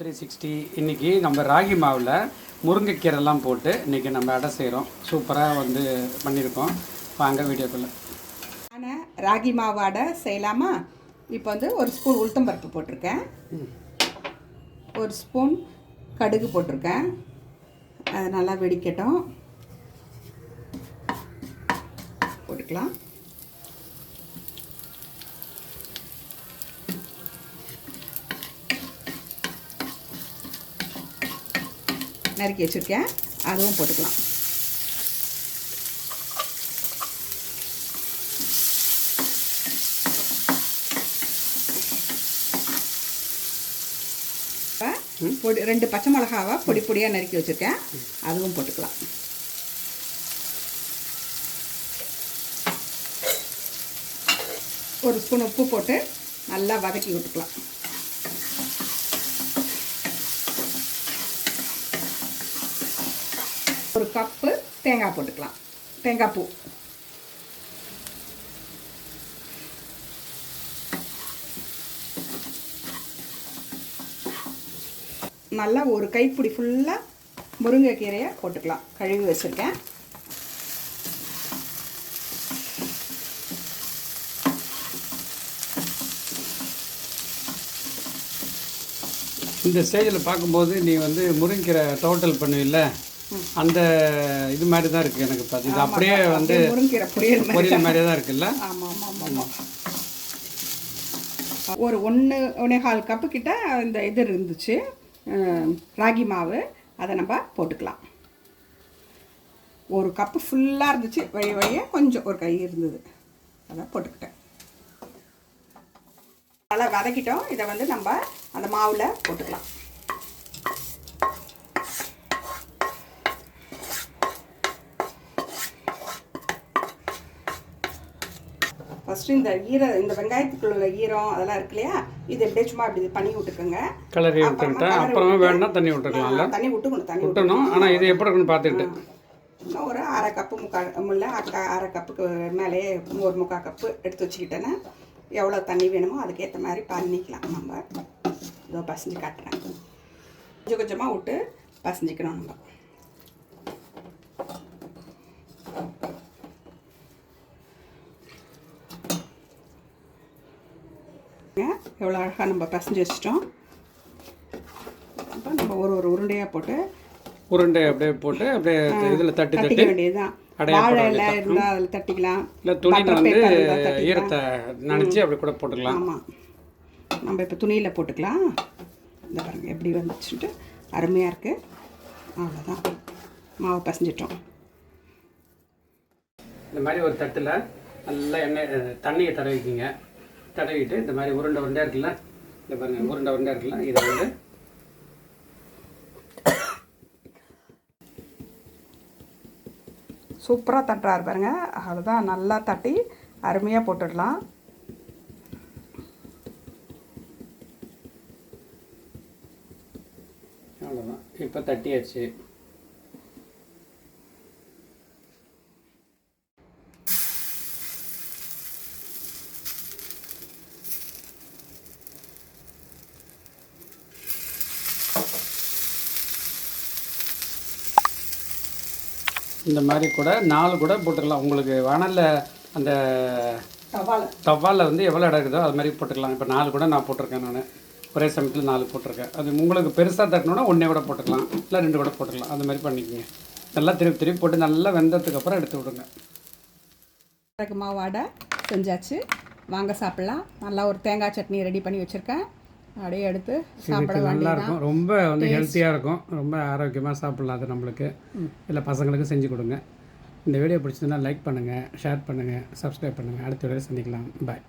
Three sixty இன்றைக்கி நம்ம ராகி மாவில் முருங்கைக்கீரைலாம் போட்டு இன்றைக்கி நம்ம அடை செய்கிறோம் சூப்பராக வந்து பண்ணியிருக்கோம் வாங்க வீடியோக்குள்ளே. ஆனால் ராகி மாவு அடை செய்யலாமா? இப்போ வந்து ஒரு ஸ்பூன் உளுத்தம்பருப்பு போட்டிருக்கேன். ஒரு ஸ்பூன் கடுகு போட்டிருக்கேன். அது நல்லா வெடிக்கட்டும். போட்டுக்கலாம். நறுக்கி வச்சுருக்கேன். அதுவும் போட்டுக்கலாம். பொடி ரெண்டு பச்சை மிளகாவை பொடி பொடியாக நறுக்கி வச்சுருக்கேன். அதுவும் போட்டுக்கலாம். ஒரு ஸ்பூன் உப்பு போட்டு நல்லா வதக்கி விட்டுக்கலாம். ஒரு கப்பு தேங்காய் போட்டுக்கலாம். தேங்காய் பூ. நல்லா ஒரு கைப்பிடி ஃபுல்லாக முருங்கைக்கீரையை போட்டுக்கலாம். கழுவி வச்சுருக்கேன். இந்த ஸ்டேஜில் பார்க்கும்போது நீ வந்து முருங்கைக்கீரை டோட்டல் பண்ணுவில்ல? அந்த இது மாதிரி தான் இருக்குது எனக்கு பார்த்து இது அப்படியே வந்து பொரியல் மாதிரி. பொரியல் மாதிரியே தான் இருக்குல்ல? ஆமாம் ஆமாம் ஆமாம். ஒரு ஒன்று ஒன்றே கால் கப்பு கிட்ட இந்த இது இருந்துச்சு. ராகி மாவு. அதை நம்ம போட்டுக்கலாம். ஒரு கப்பு ஃபுல்லாக இருந்துச்சு. வழி வழியாக கொஞ்சம் ஒரு கை இருந்தது. அதை போட்டுக்கிட்டேன். நல்லா வதக்கிட்டோம். இதை வந்து நம்ம அந்த மாவில் போட்டுக்கலாம். ஃபஸ்ட்டு இந்த ஈர இந்த வெங்காயத்துக்குள்ள உள்ள ஈரம் அதெல்லாம் இருக்கு இல்லையா? இது எப்படியே சும்மா இப்படி பண்ணி விட்டுக்கோங்க. கலரி colour அப்புறமா வேணும்னா தண்ணி விட்டுருக்கலாம்ல? ஆ, தண்ணி விட்டுக்கணும் தண்ணி விட்டணும். ஆனால் இது எப்படி இருக்குன்னு பார்த்துக்கிட்டு. ஒரு அரை கப்பு முக்கால் முல்ல அக்கா அரை கப்புக்கு மேலே ஒரு முக்கால் கப்பு எடுத்து வச்சுக்கிட்டேன்னா எவ்வளோ தண்ணி வேணுமோ அதுக்கேற்ற மாதிரி பண்ணிக்கலாம் நம்ம. இதோ பசஞ்சு காட்டுறேன். கொஞ்சம் கொஞ்சமாக விட்டு பசஞ்சிக்கணும் நம்ம. எவ்வளோ அழகாக நம்ம பசஞ்சு வச்சிட்டோம். அப்போ நம்ம ஒரு ஒரு உருண்டையாக போட்டு உருண்டை அப்படியே போட்டு அப்படியே இதில் தட்டி தட்டி வேண்டியதுதான். வாழை இலை இருந்தால் அதில் தட்டிக்கலாம். இல்லை துணியில் butter வந்து. ஈரத்தை நனைச்சி அப்படி கூட போட்டுக்கலாம். ஆமாம் நம்ம இப்போ துணியில் போட்டுக்கலாம். இந்த பாருங்க எப்படி வந்துச்சுட்டு அருமையாக இருக்குது அவ்வளோதான் மாவை பசஞ்சிட்டோம். இந்த மாதிரி ஒரு தட்டில் நல்லா எண்ணெய் தண்ணியை தடவிக்கிங்க. தடவிட்டு இந்த மாதிரி உருண்டை உருண்டையாக இருக்குல்ல? இந்த பாருங்க உருண்டை உருண்டையாக இருக்குல்ல? இதை வந்து சூப்பராக தட்டுறாரு பாருங்க. அவ்வளோதான் நல்லா தட்டி அருமையாக போட்டுடலாம். அவ்வளோதான் இப்போ தட்டியாச்சு. இந்த மாதிரி கூட நாலு கூட போட்டுக்கலாம். உங்களுக்கு வானலில் அந்த தவால. தவாலில் வந்து எவ்வளோ இடம் இருக்குதோ அது மாதிரி போட்டுக்கலாம். இப்போ நாலு கூட நான் போட்டிருக்கேன் நான். ஒரே சமயத்தில் நாலு போட்டிருக்கேன். அது உங்களுக்கு பெருசாக தட்டணுன்னா ஒன்றே கூட போட்டுக்கலாம். இல்லை ரெண்டு கூட போட்டுக்கலாம். அந்த மாதிரி பண்ணிக்கோங்க. நல்லா திருப்பி திருப்பி போட்டு நல்லா வெந்ததுக்கு அப்புறம் எடுத்து விடுங்க. மாவு அடை செஞ்சாச்சு. வாங்க சாப்பிட்லாம். நல்லா ஒரு தேங்காய் சட்னி ரெடி பண்ணி வச்சுருக்கேன். அப்படியே எடுத்து சாப்பிட நல்லா இருக்கும். ரொம்ப வந்து ஹெல்த்தியாக இருக்கும். ரொம்ப ஆரோக்கியமாக சாப்பிட்லாம் அது நம்மளுக்கு. இல்லை பசங்களுக்கு செஞ்சு கொடுங்க. இந்த வீடியோ பிடிச்சதுன்னா லைக் பண்ணுங்கள் ஷேர் பண்ணுங்கள் சப்ஸ்கிரைப் பண்ணுங்கள் அடுத்த வீடியோ சந்திக்கலாம். பாய்